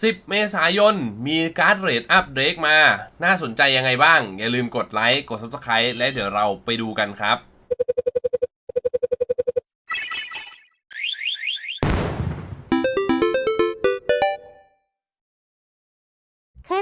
10 เมษายน มีการ์ดเรทอัพเดรกมา น่าสนใจยังไงบ้าง อย่าลืมกดไลค์ กด Subscribe และเดี๋ยวเราไปดูกันครับ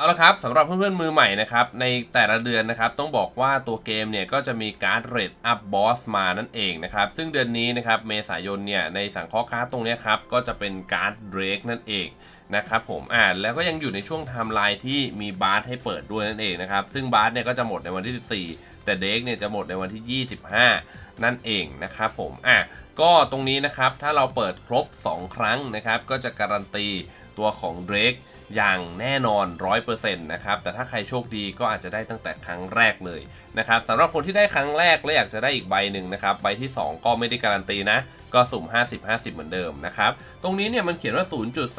เอาละครับสำหรับเพื่อนๆมือใหม่นะครับในแต่ละเดือนนะครับต้องบอกว่าตัวเกมเนี่ยก็จะมีการ์ดเรทอัพบอสมานั่นเองนะครับซึ่งเดือนนี้นะครับเมษายนเนี่ยในสังเคราะห์การ์ดตรงนี้ครับก็จะเป็นการ์ดเดรกนั่นเองนะครับผมอ่าแล้วก็ยังอยู่ในช่วงไทม์ไลน์ที่มีบาร์ให้เปิดด้วยนั่นเองนะครับซึ่งบาร์เนี่ยก็จะหมดในวันที่ 14 แต่เดรกเนี่ยจะหมดในวันที่ 25 นั่นเองนะครับผมอะก็ตรงนี้นะครับถ้าเราเปิดครบ 2 ครั้งนะครับก็จะการันตี ตัวของเดรกอย่างแน่นอน 100%นะครับ แต่ถ้าใครโชคดีก็อาจจะได้ตั้งแต่ครั้งแรกเลยนะครับสำหรับคนที่ได้ครั้งแรกและอยากจะได้อีกใบหนึ่งนะครับ ใบที่ 2 ก็ไม่ได้การันตีนะ ก็สุ่ม 50-50 เหมือนเดิมนะครับ ตรงนี้เนี่ยมันเขียนว่า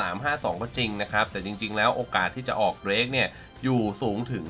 0.352 ก็จริงนะครับ แต่จริง ๆ แล้วโอกาสที่จะออกเรกเนี่ยอยู่สูงถึง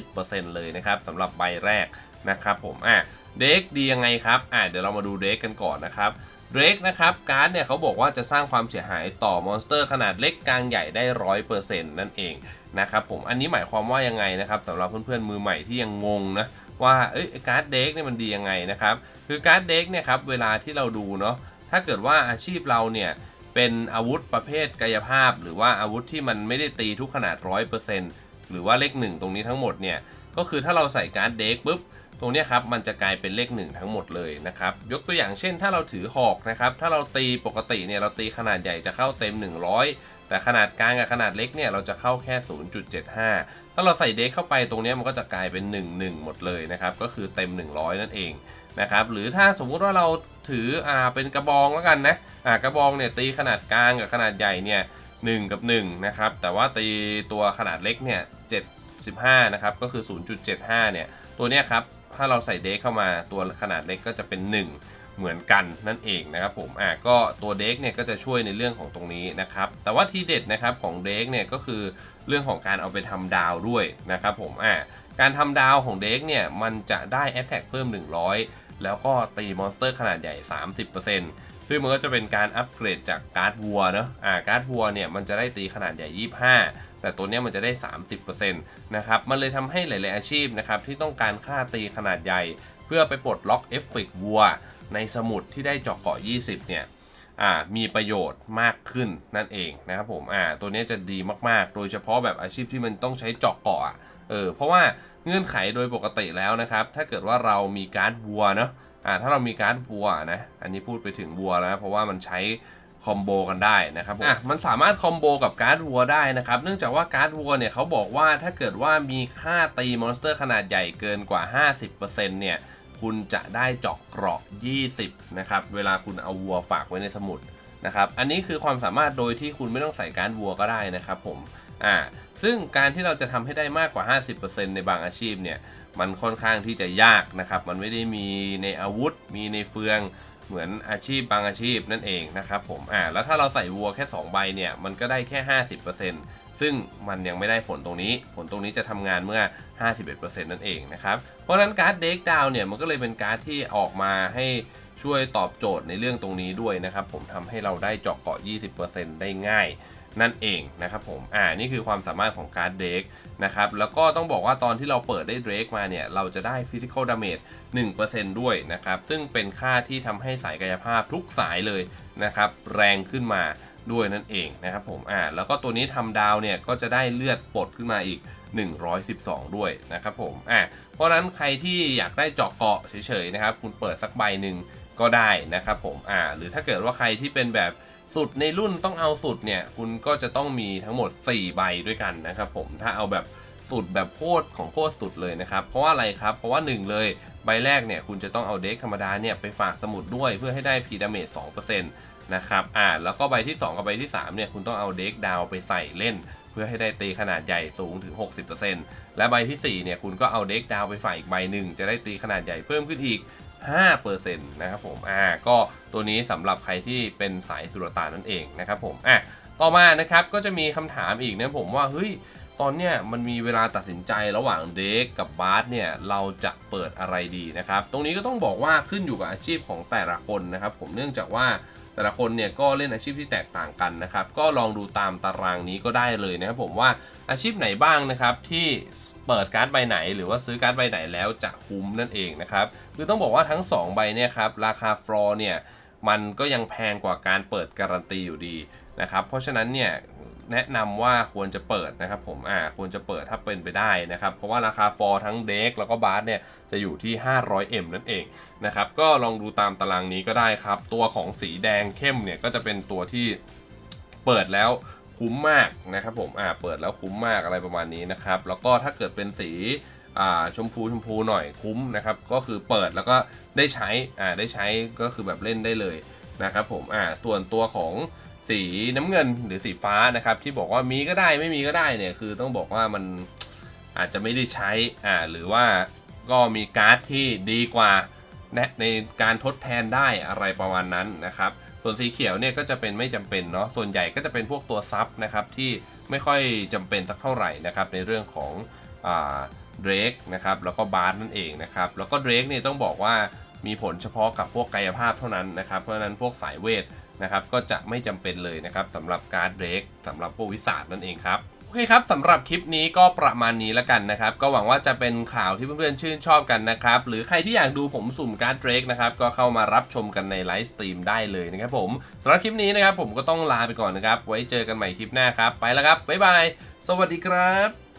50%เลยนะครับสำหรับใบแรกนะครับผม อะ เด็กดียังไงครับ อะเดี๋ยวเรามาดูเด็กกันก่อนนะครับ เดรกนะครับการ์ดเนี่ยเขาบอกว่าจะสร้างความเสียหายต่อมอนสเตอร์ขนาดเล็กกลางใหญ่ได้ร้อยเปอร์เซ็นต์นั่นเองนะครับผมอันนี้หมายความว่ายังไงนะครับสำหรับเพื่อนๆมือใหม่ที่ยังงงนะว่าเอ้ยการ์ดเด็กเนี่ยมันดียังไงนะครับคือการ์ดเด็กเนี่ยครับเวลาที่เราดูเนาะถ้าเกิดว่าอาชีพเราเนี่ยเป็นอาวุธประเภทกายภาพ หรือว่าอาวุธที่มันไม่ได้ตีทุกขนาดร้อยเปอร์เซ็นต์หรือว่าเลขหนึ่งตรงนี้ทั้งหมดเนี่ยก็คือถ้าเราใส่การ์ดเด็กปุ๊บ ตรงนี้ครับมันจะกลายเป็นเลขหนึ่งทั้งหมดเลยนะครับยกตัวอย่างเช่น ถ้าเราถือหอกนะครับถ้าเราตีปกติเนี่ยเราตีขนาดใหญ่จะเข้าเต็ม 100 แต่ขนาดกลางกับขนาดเล็กเนี่ยเราจะเข้าแค่ 0.75 ถ้าเราใส่เด็กเข้าไปตรงนี้มันก็จะกลายเป็น 1 1 หมดเลยนะครับก็คือเต็ม 100 นั่นเองนะครับหรือถ้าสมมุติว่าเราถืออ่าเป็นกระบองแล้วกันนะอ่ากระบองเนี่ยตีขนาดกลางกับขนาดใหญ่เนี่ย1กับ1นะครับแต่ว่าตีตัวขนาดเล็กเนี่ย75นะครับก็คือ 0.75 เนี่ย ตัวเนี้ยครับ ถ้าเราใส่เด็กเข้ามาตัวขนาดเล็กก็จะเป็น 1 เหมือนกันนั่นเองนะครับผมอะก็ตัวเด็กเนี่ยก็จะช่วยในเรื่องของตรงนี้นะครับแต่ว่าทีเด็ดนะครับของเด็กเนี่ยก็คือเรื่องของการเอาไปทำดาวด้วยนะครับผมอะการทำดาวของเด็กเนี่ยมันจะได้แอตแทกเพิ่ม 100 แล้วก็ตีมอนสเตอร์ขนาดใหญ่ 30% ซึ่งมันก็จะเป็นการอัปเกรดจากการ์ดวัวเนอะอ่าการ์ดวัวเนี่ยมันจะได้ตีขนาดใหญ่ 25 แต่ตัวนี้มันจะได้ 30%นะครับมันเลยทำให้หลาย ๆ อาชีพนะครับที่ต้องการค่าตีขนาดใหญ่ เพื่อไปปลดล็อกเอฟเฟกต์วัว ในสมุดที่ได้เจาะเกาะ 20 เนี่ยอ่ามีประโยชน์มากขึ้นนั่นเองนะครับผมอ่าตัวนี้จะดีมากๆ โดยเฉพาะแบบอาชีพที่มันต้องใช้เจาะเกาะอะเออเพราะว่าเงื่อนไขโดยปกติแล้วนะครับ ถ้าเกิดว่าเรามีการ์ดวัวเนาะ อ่าถ้าเรามีการ์ดวัวนะอันนี้พูดไปถึงวัวแล้วนะเพราะว่ามันใช้คอมโบกันได้นะครับอะมันสามารถคอมโบกับการ์ดวัวได้นะครับ เนื่องจากว่าการ์ดวัวเนี่ยเขาบอกว่าถ้าเกิดว่ามีค่าตีมอนสเตอร์ขนาดใหญ่เกินกว่า 50%เนี่ยคุณจะได้เจาะเกราะ 20 นะครับ เวลาคุณเอาวัวฝากไว้ในสมุดนะครับ อันนี้คือความสามารถโดยที่คุณไม่ต้องใส่การ์ดวัวก็ได้นะครับผม อ่าซึ่งการที่เราจะทำให้ได้มากกว่า 50%ในบางอาชีพเนี่ยมันค่อนข้างที่จะยากนะครับ มันไม่ได้มีในอาวุธ มีในเฟืองเหมือนอาชีพบางอาชีพนั่นเองนะครับผมอ่าแล้วถ้าเราใส่วัวแค่ 2 ใบเนี่ยมันก็ได้แค่ 50%ซึ่งมันยังไม่ได้ผลตรงนี้ ผลตรงนี้จะทำงานเมื่อ 51%นั่นเองนะครับเพราะฉะนั้นการ์ดเด็กดาวเนี่ยมันก็เลยเป็นการ์ดที่ออกมาให้ช่วยตอบโจทย์ในเรื่องตรงนี้ด้วยนะครับผมทำให้เราได้เจาะเกาะ 20%ได้ง่าย นั่นเองนะครับผม อ่า นี่คือความสามารถของการ์ดเดกนะครับ แล้วก็ต้องบอกว่าตอนที่เราเปิดได้เดกมาเนี่ย เราจะได้ Physical Damage 1%ด้วยนะครับ ซึ่งเป็นค่าที่ทำให้สายกายภาพทุกสายเลยนะครับ แรงขึ้นมาด้วยนั่นเองนะครับผม อ่า แล้วก็ตัวนี้ทำดาวเนี่ย ก็จะได้เลือดปลดขึ้นมาอีก 112 ด้วยนะครับผม อ่า เพราะนั้นใครที่อยากได้เจาะเกาะเฉยๆนะครับ คุณเปิดสักใบหนึ่งก็ได้นะครับผม อ่า หรือถ้าเกิดว่าใครที่เป็นแบบ สุดในรุ่นต้องเอาสุดเนี่ย คุณก็จะต้องมีทั้งหมด 4 ใบด้วยกันนะครับผมถ้าเอาแบบสุดแบบโคตรของโคตรสุดเลยนะครับ เพราะว่าอะไรครับ เพราะว่า 1 เลยใบแรกเนี่ย คุณจะต้องเอาเด็กธรรมดาเนี่ย ไปฝากสมุดด้วยเพื่อให้ได้พีดาเมจ2%นะครับอ่าแล้วก็ใบที่ 2 กับใบที่ 3 เนี่ย คุณต้องเอาเด็กดาวไปใส่เล่น เพื่อให้ได้ตีขนาดใหญ่สูงถึง 60%และใบที่ 4 เนี่ย คุณก็เอาเด็กดาวไปฝ่ายอีกใบหนึ่งจะได้ตีขนาดใหญ่เพิ่มขึ้นอีก 5%นะครับผมอ่าก็ตัวนี้สำหรับใครที่เป็นสายสุรตานนั่นเองนะครับผมอะต่อมานะครับก็จะมีคำถามอีกนะผมว่าเฮ้ยตอนเนี้ยมันมีเวลาตัดสินใจระหว่างเด็กกับบาสเนี่ยเราจะเปิดอะไรดีนะครับ ตรงนี้ก็ต้องบอกว่าขึ้นอยู่กับอาชีพของแต่ละคนนะครับ ผมเนื่องจากว่า แต่ละคนเนี่ยก็เล่นอาชีพที่แตกต่างกันนะครับ ก็ลองดูตามตารางนี้ก็ได้เลยนะครับผมว่าอาชีพไหนบ้างนะครับที่เปิดการ์ดใบไหน หรือว่าซื้อการ์ดใบไหนแล้วจะคุ้มนั่นเองนะครับคือต้องบอกว่าทั้งสองใบเนี่ยครับราคาฟลอร์เนี่ยมันก็ยังแพงกว่าการเปิดการันตีอยู่ดี นะครับ เพราะฉะนั้นเนี่ยแนะนำว่าควรจะเปิดนะครับผมอ่าควรจะเปิดถ้าเป็นไปได้นะครับ เพราะว่าราคาฟอร์ทั้งเด็กแล้วก็บาสเนี่ยจะอยู่ที่ 500M นั่นเองนะครับ ก็ลองดูตามตารางนี้ก็ได้ครับ ตัวของสีแดงเข้มเนี่ยก็จะเป็นตัวที่เปิดแล้วคุ้มมากนะครับผมอ่าเปิดแล้วคุ้มมากอะไรประมาณนี้นะครับ แล้วก็ถ้าเกิดเป็นสีอ่าชมพูชมพูหน่อยคุ้มนะครับ ก็คือเปิดแล้วก็ได้ใช้อ่าได้ใช้ก็คือแบบเล่นได้เลยนะครับผมอ่าส่วนตัวของ สีน้ำเงินหรือสีฟ้านะครับ ที่บอกว่ามีก็ได้ไม่มีก็ได้เนี่ยคือต้องบอกว่ามันอาจจะไม่ได้ใช้อ่าหรือว่าก็มีการ์ดที่ดีกว่านในการทดแทนได้อะไรประมาณนั้นนะครับส่วนสีเขียวเนี่ยก็จะเป็นไม่จำเป็นเนาะส่วนใหญ่ก็จะเป็นพวกตัวซับนะครับที่ไม่ค่อยจำเป็นสักเท่าไหร่นะครับในเรื่องของอ่าเดรกนะครับแล้วก็บาร์นั่นเองนะครับแล้วก็เดรกเนี่ยต้องบอกว่ามีผลเฉพาะกับพวกกายภาพเท่านั้นนะครับเพราะฉะนั้นพวกสายเวท นะครับก็จะไม่จำเป็นเลยนะครับสำหรับการดเดรกสำหรับพวกวิสาดนั่นเองครับโอเคครับสำหรับคลิปนี้ก็ประมาณนี้แล้วกันนะครับ ก็หวังว่าจะเป็นข่าวที่เพื่อนๆชื่นชอบกันนะครับ หรือใครที่อยากดูผมสุ่มการ์ดเดรกนะครับ ก็เข้ามารับชมกันในไลฟ์สตรีมได้เลยนะครับผมสำหรับคลิปนี้นะครับผมก็ต้องลาไปก่อนนะครับ ไว้เจอกันใหม่คลิปหน้าครับ ไปแล้วครับ บ๊ายบาย สวัสดีครับ